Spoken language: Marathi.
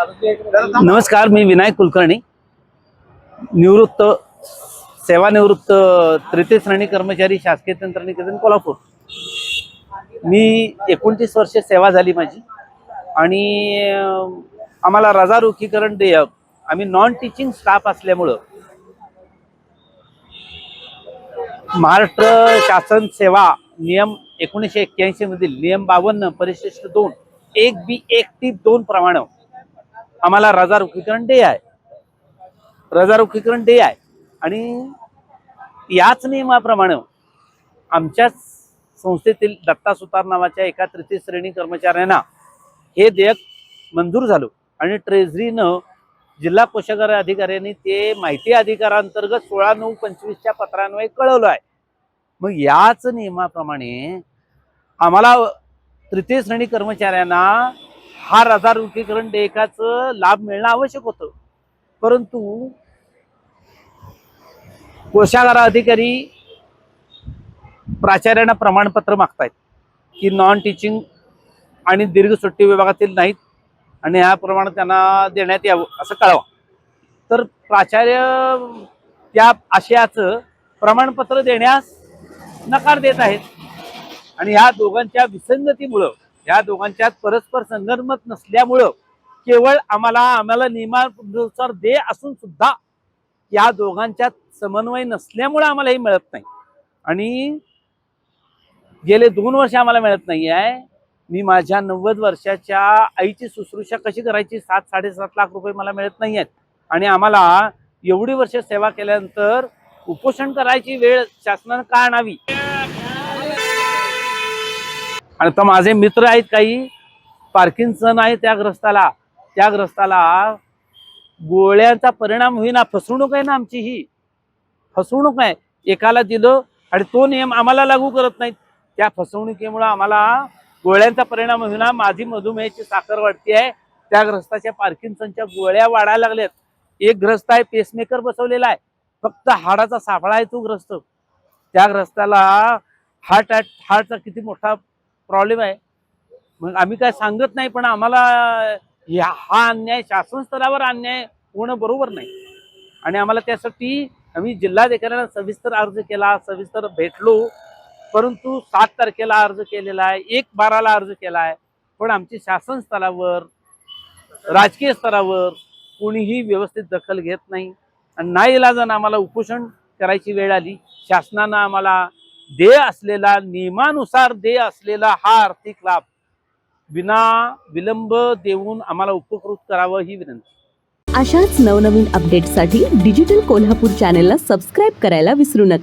नमस्कार मी विनायक कुलकर्णी. निवृत्त सेवानिवृत्त तृतीय श्रेणी कर्मचारी शासकीय तंत्रनिकेतन कोल्हापूर. मी एकोणतीस वर्ष सेवा झाली माझी आणि आम्हाला रजारोखीकरण देयक आम्ही नॉन टीचिंग स्टाफ असल्यामुळं महाराष्ट्र शासन सेवा नियम एकोणीसशे एक्क्याऐंशी मधील नियम बावन्न परिशिष्ट दोन एक बी एक टी दोन प्रमाणे आम्हाला रजा रुखीकरण डे आहे. रजा रुखीकरण डे आहे. आणि याच नियमाप्रमाणे आमच्याच संस्थेतील दत्ता सुतार नावाच्या एका तृतीय श्रेणी कर्मचाऱ्यांना हे देयक मंजूर झालं. आणि ट्रेझरीनं जिल्हा कोषागार अधिकाऱ्यांनी ते माहिती अधिकारांतर्गत सोळा नऊ पंचवीसच्या पत्रान्वये कळवलं आहे. मग याच नियमाप्रमाणे आम्हाला तृतीय श्रेणी कर्मचाऱ्यांना हा रजा रोखीकरण देयकाचं लाभ मिळणं आवश्यक होतं. परंतु कोषागार अधिकारी प्राचार्यांना प्रमाणपत्र मागतायत की नॉन टीचिंग आणि दीर्घ सुट्टी विभागातील नाहीत आणि ह्याप्रमाणे त्यांना देण्यात यावं असं कळवा. तर प्राचार्य त्या आशयाचं प्रमाणपत्र देण्यास नकार देत आहेत. आणि ह्या दोघांच्या विसंगतीमुळं ह्या दोघांच्यात परस्पर संगनमत नसल्यामुळं केवळ आम्हाला आम्हाला नियमानुसार दे असून सुद्धा या दोघांच्यात समन्वय नसल्यामुळं आम्हाला हे मिळत नाही. आणि गेले दोन वर्ष आम्हाला मिळत नाही आहे. मी माझ्या नव्वद वर्षाच्या आईची शुश्रूषा कशी करायची? सात साडेसात लाख रुपये मला मिळत नाही आहेत. आणि आम्हाला एवढी वर्ष सेवा केल्यानंतर उपोषण करायची वेळ शासनानं का आणावी? आणि तर माझे मित्र आहेत काही. पार्किन्सन आहे त्या ग्रस्ताला. त्या ग्रस्ताला गोळ्यांचा परिणाम होईना. फसवणूक आहे ना आमची ही. फसवणूक आहे एकाला दिलं आणि तो नियम आम्हाला लागू करत नाहीत. त्या फसवणुकीमुळे आम्हाला गोळ्यांचा परिणाम होईना. माझी मधुमेहाची साखर वाढती आहे. त्या ग्रस्ताच्या पार्किन्सनच्या गोळ्या वाढायला लागल्यात. एक ग्रस्त आहे पेसमेकर बसवलेला आहे. फक्त हाडाचा सापळा आहे तो ग्रस्त. त्या ग्रस्ताला हार्ट हार्टचा किती मोठा प्रॉब्लेम आहे. मग आम्ही काय सांगत नाही पण आम्हाला ह्या- हा अन्याय शासन स्तरावर अन्याय होणं बरोबर नाही. आणि आम्हाला त्यासाठी आम्ही जिल्हाधिकाऱ्यांना सविस्तर अर्ज केला सविस्तर भेटलो. परंतु सात तारखेला अर्ज केलेला आहे एक बाराला अर्ज केला आहे. पण आमची शासन स्तरावर राजकीय स्तरावर कोणीही व्यवस्थित दखल घेत नाही. आणि नाही इलाजानं आम्हाला उपोषण करायची वेळ आली. शासनानं आम्हाला देय असलेला नियमानुसार देय असलेला हा आर्थिक लाभ. विना विलंब देऊन आम्हाला उपकृत करावं ही विनंती. अशाच नवनवीन अपडेटसाठी डिजिटल कोल्हापूर चॅनेलला सबस्क्राईब करायला विसरू नका.